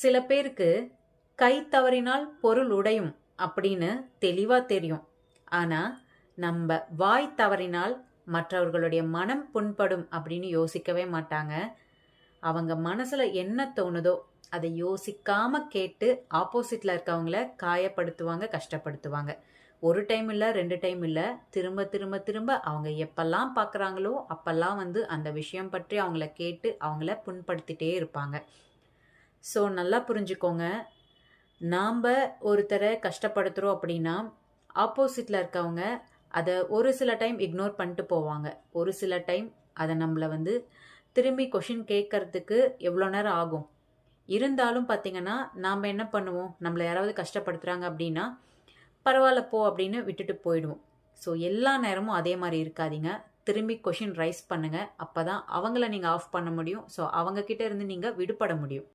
சில பேருக்கு கை தவறினால் பொருள் உடையும் அப்படின்னு தெளிவா தெரியும். ஆனா நம்ம வாய் தவறினால் மற்றவர்களுடைய மனம் புண்படும் அப்படின்னு யோசிக்கவே மாட்டாங்க. அவங்க மனசுல என்ன தோணுதோ அதை யோசிக்காம கேட்டு ஆப்போசிட்ல இருக்கவங்கள காயப்படுத்துவாங்க கஷ்டப்படுத்துவாங்க. ஒரு டைம் இல்லை ரெண்டு டைம் இல்லை திரும்ப திரும்ப திரும்ப அவங்க எப்பெல்லாம் பார்க்குறாங்களோ அப்பெல்லாம் வந்து அந்த விஷயம் பற்றி அவங்கள கேட்டு அவங்கள புண்படுத்திட்டே இருப்பாங்க. ஸோ நல்லா புரிஞ்சுக்கோங்க. நாம் ஒருத்தரை கஷ்டப்படுத்துகிறோம் அப்படின்னா ஆப்போசிட்டில் இருக்கவங்க அதை ஒரு சில டைம் இக்னோர் பண்ணிட்டு போவாங்க. ஒரு சில டைம் அதை நம்மளை வந்து திரும்பி கொஷின் கேட்கறதுக்கு எவ்வளோ நேரம் ஆகும்? இருந்தாலும் பார்த்தீங்கன்னா நாம் என்ன பண்ணுவோம்? நம்மளை யாராவது கஷ்டப்படுத்துகிறாங்க அப்படின்னா பரவாயில்ல போ அப்படின்னு விட்டுட்டு போயிடுவோம். ஸோ எல்லா நேரமும் அதே மாதிரி இருக்காதீங்க. திரும்பி கொஷின் ரைஸ் பண்ணுங்கள் அப்போ தான் அவங்கள நீங்கள் ஆஃப் பண்ண முடியும். ஸோ அவங்கக்கிட்ட இருந்து நீங்கள் விடுபட முடியும்.